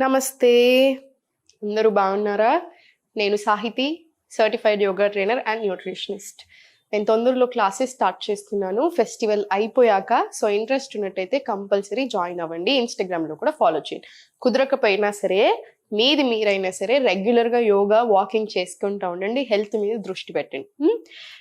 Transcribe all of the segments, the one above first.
నమస్తే. అందరూ బాగున్నారా? నేను Sahithi certified yoga trainer and nutritionist నేను తొందరలో క్లాసెస్ స్టార్ట్ చేస్తున్నాను. ఫెస్టివల్ అయిపోయాక సో ఇంట్రెస్ట్ ఉన్నట్టయితే కంపల్సరీ జాయిన్ అవ్వండి. ఇన్స్టాగ్రామ్లో కూడా ఫాలో చేయండి. కుదరకపోయినా సరే మీది మీరైనా సరే రెగ్యులర్గా యోగా వాకింగ్ చేసుకుంటూ ఉండండి. హెల్త్ మీద దృష్టి పెట్టండి.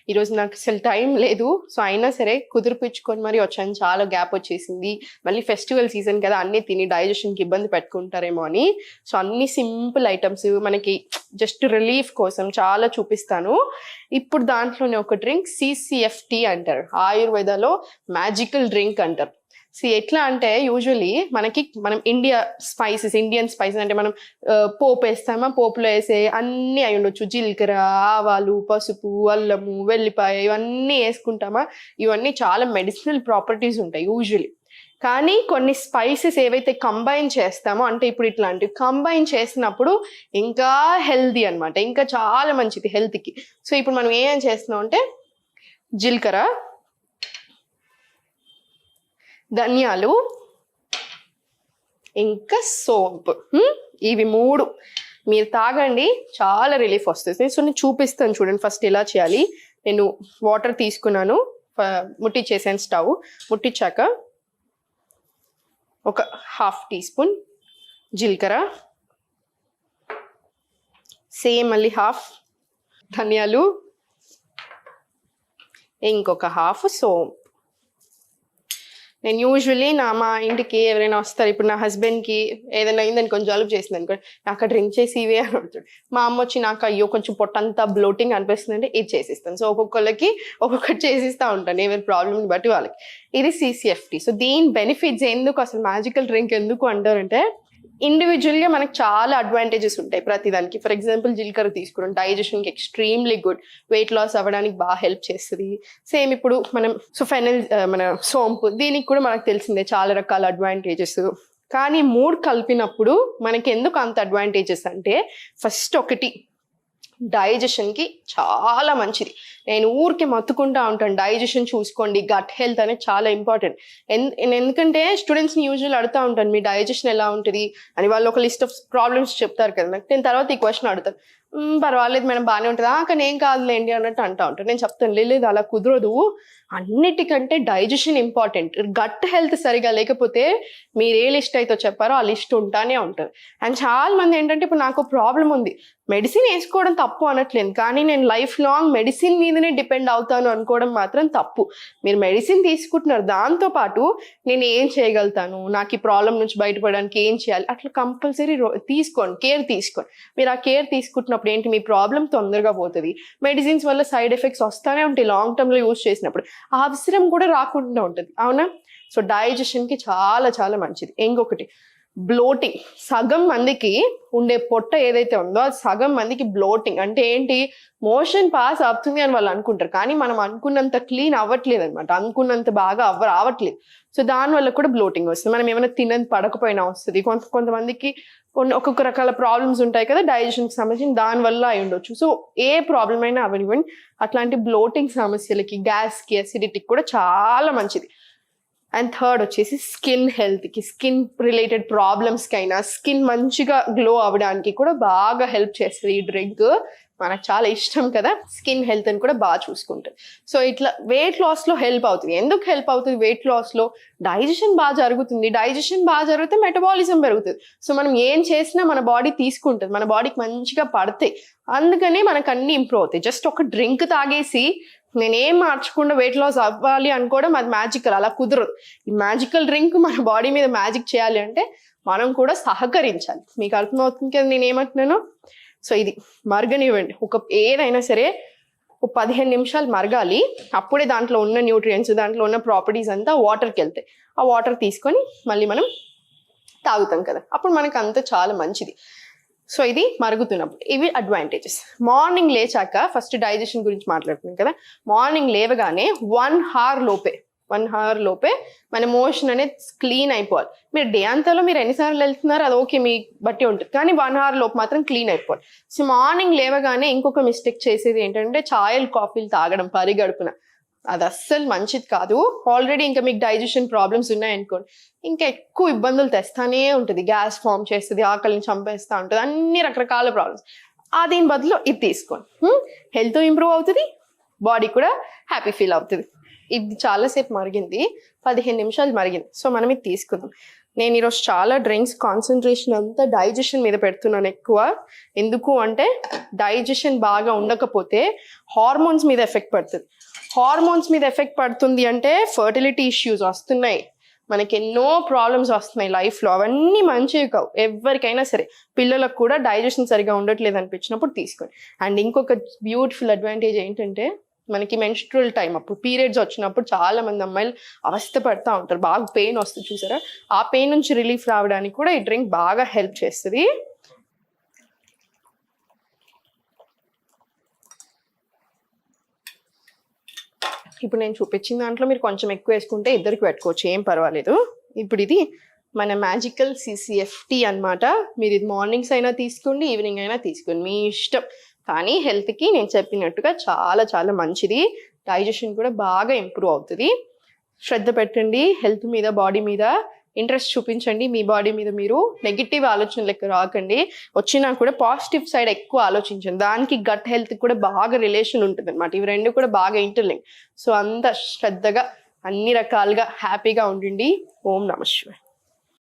ఈరోజు నాకు అసలు టైం లేదు. సో అయినా సరే కుదిరిపించుకొని మరి వచ్చాను. చాలా గ్యాప్ వచ్చేసింది. మళ్ళీ ఫెస్టివల్ సీజన్ కదా అన్నీ తిని డైజెషన్కి ఇబ్బంది పెట్టుకుంటారేమో అని. సో అన్ని సింపుల్ ఐటమ్స్ మనకి జస్ట్ రిలీఫ్ కోసం చాలా చూపిస్తాను. ఇప్పుడు దాంట్లోనే ఒక డ్రింక్ సిసిఎఫ్టీ అంటారు. ఆయుర్వేదలో మ్యాజికల్ డ్రింక్ అంటారు. సి ఎట్లా అంటే యూజువలీ మనకి మనం ఇండియా స్పైసెస్ ఇండియన్ స్పైసెస్ అంటే మనం పోపు వేస్తామా? పోపులో వేసే అన్నీ అయి ఉండొచ్చు. జీలకర్ర ఆవాలు పసుపు అల్లము వెల్లిపాయ ఇవన్నీ వేసుకుంటామా? ఇవన్నీ చాలా మెడిసినల్ ప్రాపర్టీస్ ఉంటాయి యూజువలీ కానీ కొన్ని స్పైసెస్ ఏవైతే కంబైన్ చేస్తామో అంటే ఇప్పుడు ఇట్లాంటివి కంబైన్ చేసినప్పుడు ఇంకా హెల్దీ అన్నమాట. ఇంకా చాలా మంచిది హెల్త్కి సో ఇప్పుడు మనం ఏం చేస్తున్నాం అంటే జీలకర్ర ధనియాలు ఇంకా సోంపు. ఇవి మూడు. మీరు తాగండి చాలా రిలీఫ్ వస్తుంది. సో నేను చూపిస్తాను చూడండి ఫస్ట్ ఎలా చేయాలి. నేను వాటర్ తీసుకున్నాను ముట్టించేసాను స్టవ్. ముట్టించాక ఒక హాఫ్ టీ స్పూన్ జీలకర్ర. సేమ్ మళ్ళీ హాఫ్ ధనియాలు. ఇంకొక హాఫ్ సోంపు. నేను యూజువల్లీ నా మా ఇంటికి ఎవరైనా వస్తారు. ఇప్పుడు నా హస్బెండ్కి ఏదైనా అయిందని కొంచెం జలుబు చేసింది అనుకో నాకు డ్రింక్ చేసి ఇవే అని అడుగుతాడు మా అమ్మ వచ్చి నాకు అయ్యో కొంచెం పొట్టంతా బ్లోటింగ్ అనిపిస్తుంది అంటే ఇది చేసిస్తాను. సో ఒక్కొక్కళ్ళకి ఒక్కొక్కటి చేసిస్తూ ఉంటాను. ఎవరి ప్రాబ్లమ్ని బట్టి వాళ్ళకి. ఇది సిసిఎఫ్టీ సో దీని బెనిఫిట్స్ ఎందుకు అసలు మ్యాజికల్ డ్రింక్ ఎందుకు అంటారంటే ఇండివిజువల్గా మనకు చాలా అడ్వాంటేజెస్ ఉంటాయి ప్రతిదానికి ఫర్ ఎగ్జాంపుల్ జీలకర్ర తీసుకోవడం డైజెషన్కి ఎక్స్ట్రీమ్లీ గుడ్ వెయిట్ లాస్ అవ్వడానికి బాగా హెల్ప్ చేస్తుంది. సేమ్ ఇప్పుడు మనం సో ఫైనల్ మన సోంపు దీనికి కూడా మనకు తెలిసిందే చాలా రకాల అడ్వాంటేజెస్ కానీ మూడు కలిపినప్పుడు మనకి ఎందుకు అంత అడ్వాంటేజెస్ అంటే ఫస్ట్ ఒకటి డైజెషన్కి చాలా మంచిది. నేను ఊరికి మత్తుకుంటా ఉంటాను. డైజెషన్ చూసుకోండి. గట్ హెల్త్ అనేది చాలా ఇంపార్టెంట్ ఎందుకంటే స్టూడెంట్స్ని యూజువల్ అడుగుతూ ఉంటాను మీ డైజెషన్ ఎలా ఉంటుంది? అని వాళ్ళు ఒక లిస్ట్ ఆఫ్ ప్రాబ్లమ్స్ చెప్తారు కదా. నాకు నేను తర్వాత ఈ క్వశ్చన్ అడుగుతాను. పర్వాలేదు మేడం బాగానే ఉంటుంది. కానీ ఏం కాదులేండి అన్నట్టు అంటా ఉంటాను. నేను చెప్తాను లేదు అలా కుదరదు. అన్నిటికంటే డైజెషన్ ఇంపార్టెంట్ గట్ హెల్త్ సరిగా లేకపోతే మీరు ఏ లిస్ట్ అయితే చెప్పారో ఆ లిస్ట్ ఉంటానే ఉంటుంది. అండ్ చాలా మంది ఏంటంటే ఇప్పుడు నాకు ప్రాబ్లం ఉంది. మెడిసిన్ వేసుకోవడం తప్పు అనట్లేదు. కానీ నేను లైఫ్ లాంగ్ మెడిసిన్ మీద మీదనే డిపెండ్ అవుతాను అనుకోవడం మాత్రం తప్పు. మీరు మెడిసిన్ తీసుకుంటున్నారు దాంతో పాటు నేను ఏం చేయగలుగుతాను? నాకు ఈ ప్రాబ్లం నుంచి బయటపడడానికి ఏం చేయాలి? అట్లా కంపల్సరీ తీసుకోండి కేర్ తీసుకోండి. మీరు ఆ కేర్ తీసుకుంటున్నప్పుడు ఏంటి? మీ ప్రాబ్లం తొందరగా పోతుంది. మెడిసిన్స్ వల్ల సైడ్ ఎఫెక్ట్స్ వస్తూనే ఉంటాయి లాంగ్ టర్మ్లో యూస్ చేసినప్పుడు. ఆ అవసరం కూడా రాకుండా ఉంటుంది. అవునా? సో డైజెషన్కి చాలా చాలా మంచిది. ఇంకొకటి బ్లోటింగ్ సగం మందికి ఉండే పొట్ట ఏదైతే ఉందో అది సగం మందికి బ్లోటింగ్ అంటే ఏంటి? మోషన్ పాస్ అవుతుంది అని వాళ్ళు అనుకుంటారు. కానీ మనం అనుకున్నంత క్లీన్ అవ్వట్లేదు అనమాట అనుకున్నంత బాగా అవ్వ రావట్లేదు. సో దానివల్ల కూడా బ్లోటింగ్ వస్తుంది. మనం ఏమైనా తినని పడకపోయినా వస్తుంది. కొంత కొంతమందికి కొన్ని ఒక్కొక్క రకాల ప్రాబ్లమ్స్ ఉంటాయి కదా డైజెషన్కి సంబంధించి దానివల్ల అయి ఉండొచ్చు. సో ఏ ప్రాబ్లం అయినా అవనివ్వండి అట్లాంటి బ్లోటింగ్ సమస్యలకి గ్యాస్కి అసిడిటీకి కూడా చాలా మంచిది. అండ్ థర్డ్ వచ్చేసి స్కిన్ హెల్త్కి స్కిన్ రిలేటెడ్ ప్రాబ్లమ్స్కి అయినా స్కిన్ మంచిగా గ్లో అవ్వడానికి కూడా బాగా హెల్ప్ చేస్తుంది ఈ డ్రింక్ మనకు చాలా ఇష్టం కదా స్కిన్ హెల్త్ అని కూడా బాగా చూసుకుంటుంది సో ఇట్లా వెయిట్ లాస్లో హెల్ప్ అవుతుంది. ఎందుకు హెల్ప్ అవుతుంది వెయిట్ లాస్లో డైజెషన్ బాగా జరుగుతుంది. డైజెషన్ బాగా జరిగితే మెటబాలిజం పెరుగుతుంది. సో మనం ఏం చేసినా మన బాడీ తీసుకుంటుంది. మన బాడీకి మంచిగా పడతాయి. అందుకనే మనకు అన్ని ఇంప్రూవ్ అవుతాయి. జస్ట్ ఒక డ్రింక్ తాగేసి నేనేం మార్చకుండా వెయిట్ లాస్ అవ్వాలి అనుకోవడం అది మ్యాజికల్. అలా కుదరదు. ఈ మ్యాజికల్ డ్రింక్ మన బాడీ మీద మ్యాజిక్ చేయాలి అంటే మనం కూడా సహకరించాలి. మీకు అర్థమవుతుంది కదా నేను ఏమంటున్నాను సో ఇది మరగనివ్వండి. ఒక ఏదైనా సరే ఒక పదిహేను నిమిషాలు మరగాలి. అప్పుడే దాంట్లో ఉన్న న్యూట్రియంట్స్ దాంట్లో ఉన్న ప్రాపర్టీస్ అంతా వాటర్కి వెళ్తాయి. ఆ వాటర్ తీసుకొని మళ్ళీ మనం తాగుతాం కదా. అప్పుడు మనకు అంత చాలా మంచిది. సో ఇది మరుగుతున్నప్పుడు. ఇవి అడ్వాంటేజెస్ మార్నింగ్ లేచాక ఫస్ట్ డైజెషన్ గురించి మాట్లాడుతున్నాం కదా. మార్నింగ్ లేవగానే వన్ హార్ లోపే వన్ అవర్ లోపే మన మోషన్ అనేది క్లీన్ అయిపోవాలి. మీరు డే అంతాలో మీరు ఎన్నిసార్లు వెళ్తున్నారు అది ఓకే మీ బట్టి ఉంటుంది. కానీ వన్ అవర్ లోపు మాత్రం క్లీన్ అయిపోవాలి. సో మార్నింగ్ లేవగానే ఇంకొక మిస్టేక్ చేసేది ఏంటంటే ఛాయలు కాఫీలు తాగడం పరిగడుపున అది అస్సలు మంచిది కాదు. ఆల్రెడీ ఇంకా మీకు డైజెషన్ ప్రాబ్లమ్స్ ఉన్నాయనుకోండి. ఇంకా ఎక్కువ ఇబ్బందులు తెస్తానే ఉంటుంది. గ్యాస్ ఫామ్ చేస్తుంది ఆకలిని చంపేస్తూ ఉంటుంది. అన్ని రకరకాల ప్రాబ్లమ్స్ ఆ దీని బదులు ఇది తీసుకోండి. హెల్త్ ఇంప్రూవ్ అవుతుంది. బాడీ కూడా హ్యాపీ ఫీల్ అవుతుంది. ఇది చాలాసేపు మరిగింది. పదిహేను నిమిషాలు మరిగింది. సో మనం ఇది తీసుకుందాం. నేను ఈరోజు చాలా డ్రింక్స్ కాన్సన్ట్రేషన్ అంతా డైజెషన్ మీద పెడుతున్నాను ఎక్కువ. ఎందుకు అంటే డైజెషన్ బాగా ఉండకపోతే హార్మోన్స్ మీద ఎఫెక్ట్ పడుతుంది. హార్మోన్స్ మీద ఎఫెక్ట్ పడుతుంది అంటే ఫర్టిలిటీ ఇష్యూస్ వస్తున్నాయి. మనకి ఎన్నో ప్రాబ్లమ్స్ వస్తున్నాయి లైఫ్లో. అవన్నీ మంచివి కావు. ఎవరికైనా సరే. పిల్లలకు కూడా డైజెషన్ సరిగా ఉండట్లేదు అనిపించినప్పుడు తీసుకోండి. అండ్ ఇంకొక బ్యూటిఫుల్ అడ్వాంటేజ్ ఏంటంటే మనకి మెన్స్ట్రల్ టైం అప్పుడు పీరియడ్స్ వచ్చినప్పుడు చాలా మంది అమ్మాయిలు అవస్థ పడతా ఉంటారు. బాగా పెయిన్ వస్తుంది చూసారా? ఆ పెయిన్ నుంచి రిలీఫ్ రావడానికి కూడా ఈ డ్రింక్ బాగా హెల్ప్ చేస్తుంది. ఇప్పుడు నేను చూపించిన దాంట్లో మీరు కొంచెం ఎక్కువ వేసుకుంటే ఇద్దరికి పెట్టుకోవచ్చు ఏం పర్వాలేదు. ఇప్పుడు ఇది మన మ్యాజికల్ సిసిఎఫ్టీ అన్నమాట. మీరు ఇది మార్నింగ్స్ అయినా తీసుకోండి ఈవినింగ్ అయినా తీసుకోండి. మీ ఇష్టం. కానీ హెల్త్కి నేను చెప్పినట్టుగా చాలా చాలా మంచిది. డైజెషన్ కూడా బాగా ఇంప్రూవ్ అవుతుంది. శ్రద్ధ పెట్టండి. హెల్త్ మీద బాడీ మీద ఇంట్రెస్ట్ చూపించండి. మీ బాడీ మీద మీరు నెగిటివ్ ఆలోచనలకు రాకండి. వచ్చినా కూడా పాజిటివ్ సైడ్ ఎక్కువ ఆలోచించండి. దానికి గట్ హెల్త్ కూడా బాగా రిలేషన్ ఉంటుంది అనమాట ఇవి రెండు కూడా బాగా ఇంటర్లింక్. సో అంత శ్రద్ధగా అన్ని రకాలుగా హ్యాపీగా ఉండండి. ఓం నమ శివాయ.